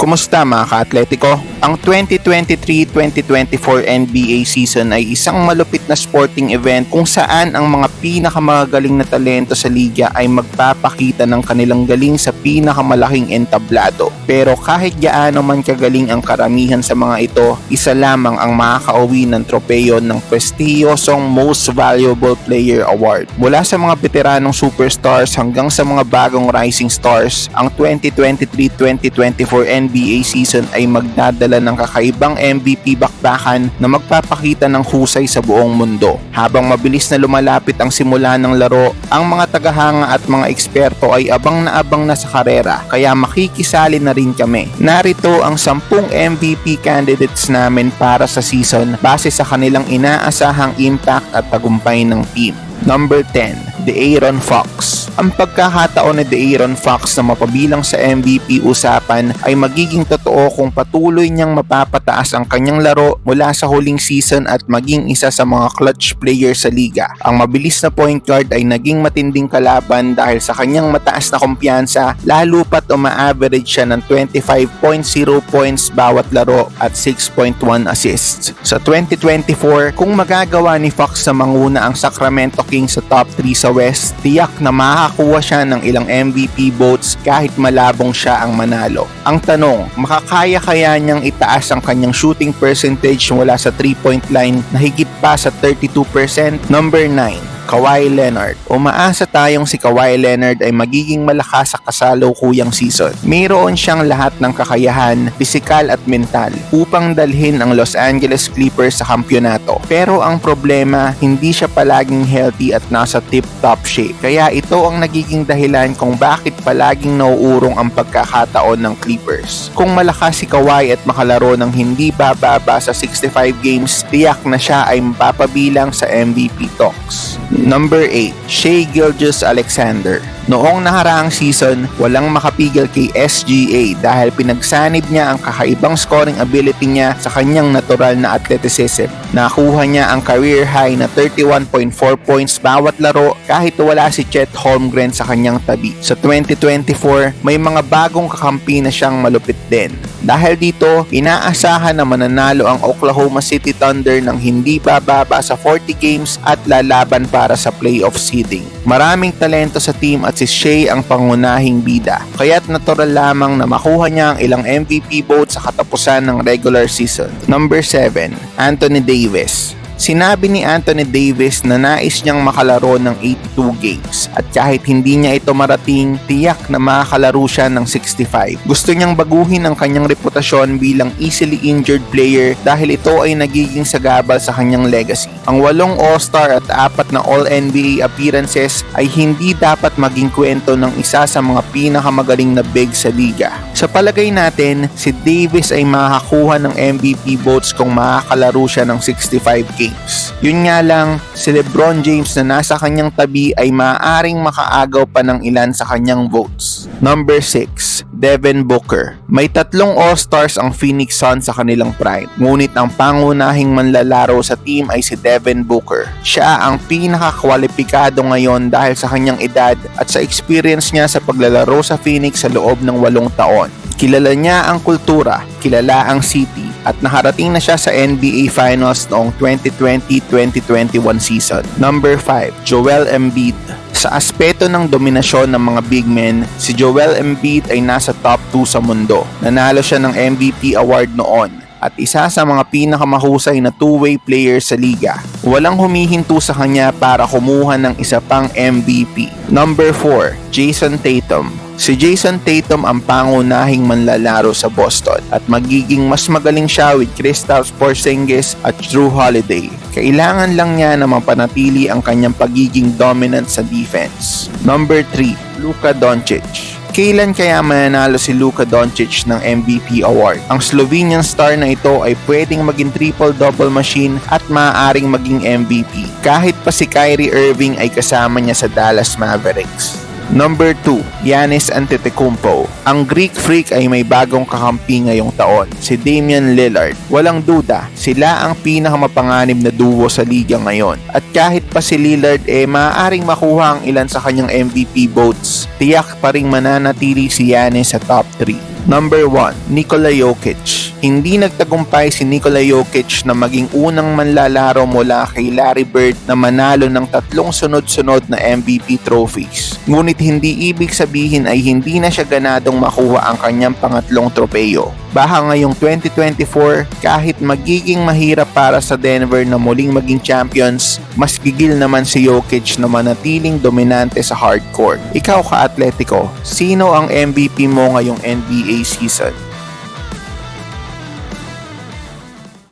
Kumusta mga ka-atletiko? Ang 2023-2024 NBA season ay isang malupit na sporting event kung saan ang mga pinakamagaling na talento sa liga ay magpapakita ng kanilang galing sa pinakamalaking entablado. Pero kahit gaano man kagaling ang karamihan sa mga ito, isa lamang ang makakauwi ng tropeyo ng prestiyosong Most Valuable Player Award. Mula sa mga veteranong superstars hanggang sa mga bagong rising stars, ang 2023-2024 NBA season ay magdadala ng kakaibang MVP bakbakan na magpapakita ng husay sa buong mundo. Habang mabilis na lumalapit ang simula ng laro, ang mga tagahanga at mga eksperto ay abang na abang na sa karera kaya makikisali na rin kami. Narito ang 10 MVP candidates namin para sa season base sa kanilang inaasahang impact at tagumpay ng team. Number 10, De'Aaron Fox. Ang pagkakataon ni De'Aaron Fox na mapabilang sa MVP usapan ay magiging totoo kung patuloy niyang mapapataas ang kanyang laro mula sa huling season at maging isa sa mga clutch player sa liga. Ang mabilis na point guard ay naging matinding kalaban dahil sa kanyang mataas na kumpiyansa lalo pat uma-average siya ng 25.0 points bawat laro at 6.1 assists. Sa 2024, kung magagawa ni Fox na manguna ang Sacramento Kings sa top 3 sa West, tiyak na makakakuha siya ng ilang MVP votes kahit malabong siya ang manalo. Ang tanong, makakaya kaya niyang itaas ang kanyang shooting percentage mula sa 3-point line na higit pa sa 32%? Number 9, Kawhi Leonard. Umaasa tayong si Kawhi Leonard ay magiging malakas sa kasalukuyang season. Mayroon siyang lahat ng kakayahan, pisikal at mental upang dalhin ang Los Angeles Clippers sa kampyonato. Pero ang problema, hindi siya palaging healthy at nasa tip-top shape. Kaya ito ang nagiging dahilan kung bakit palaging nauurong ang pagkakataon ng Clippers. Kung malakas si Kawhi at makalaro ng hindi bababa sa 65 games, tiyak na siya ay mapapabilang sa MVP talks. Number 8, Shea Gilgeous Alexander. Noong nakaraang season, walang makapigil kay SGA dahil pinagsanib niya ang kakaibang scoring ability niya sa kanyang natural na athleticism. Nakuha niya ang career high na 31.4 points bawat laro kahit wala si Chet Holmgren sa kanyang tabi. Sa 2024, may mga bagong kakampi na siyang malupit din. Dahil dito, inaasahan na mananalo ang Oklahoma City Thunder ng hindi bababa sa 40 games at lalaban para sa playoff seeding. Maraming talento sa team at si Shea ang pangunahing bida, kaya't natural lamang na makuha niya ang ilang MVP votes sa katapusan ng regular season. Number 7, Anthony Davis. Sinabi ni Anthony Davis na nais niyang makalaro ng 82 games at kahit hindi niya ito marating, tiyak na makakalaro siya ng 65. Gusto niyang baguhin ang kanyang reputasyon bilang easily injured player dahil ito ay nagiging sagabal sa kanyang legacy. Ang walong All-Star at apat na All-NBA appearances ay hindi dapat maging kwento ng isa sa mga pinakamagaling na big sa liga. Sa palagay natin, si Davis ay makakakuha ng MVP votes kung makakalaro siya ng 65 games games. Yun nga lang, si Lebron James na nasa kanyang tabi ay maaaring makaagaw pa ng ilan sa kanyang votes. Number 6, Devin Booker. May tatlong All-Stars ang Phoenix Suns sa kanilang prime. Ngunit ang pangunahing manlalaro sa team ay si Devin Booker. Siya ang pinakakwalipikado ngayon dahil sa kanyang edad at sa experience niya sa paglalaro sa Phoenix sa loob ng walong taon. Kilala niya ang kultura, kilala ang city, at nakarating na siya sa NBA Finals noong 2020-2021 season. Number 5, Joel Embiid. Sa aspeto ng dominasyon ng mga big men, si Joel Embiid ay nasa top 2 sa mundo. Nanalo siya ng MVP award noon at isa sa mga pinakamahusay na two-way player sa liga. Walang humihinto sa kanya para kumuha ng isa pang MVP. Number 4, Jason Tatum. Si Jason Tatum ang pangunahing manlalaro sa Boston at magiging mas magaling siya with Kristaps Porzingis at Drew Holiday. Kailangan lang niya na mapanatili ang kanyang pagiging dominant sa defense. Number 3, Luka Doncic. Kailan kaya mananalo si Luka Doncic ng MVP award? Ang Slovenian star na ito ay pwedeng maging triple-double machine at maaaring maging MVP. Kahit pa si Kyrie Irving ay kasama niya sa Dallas Mavericks. Number 2, Giannis Antetokounmpo. Ang Greek Freak ay may bagong kakampi ngayong taon, si Damian Lillard. Walang duda, sila ang pinakamapanganib na duo sa liga ngayon. At kahit pa si Lillard eh maaaring makuha ang ilan sa kanyang MVP votes, tiyak pa ring mananatili si Giannis sa top 3. Number 1, Nikola Jokic. Hindi nagtagumpay si Nikola Jokic na maging unang manlalaro mula kay Larry Bird na manalo ng tatlong sunod-sunod na MVP trophies. Ngunit hindi ibig sabihin ay hindi na siya ganadong makuha ang kanyang pangatlong tropeyo. Baka ngayong 2024, kahit magiging mahirap para sa Denver na muling maging champions, mas gigil naman si Jokic na manatiling dominante sa hardcourt. Ikaw ka-atletico, sino ang MVP mo ngayong NBA season?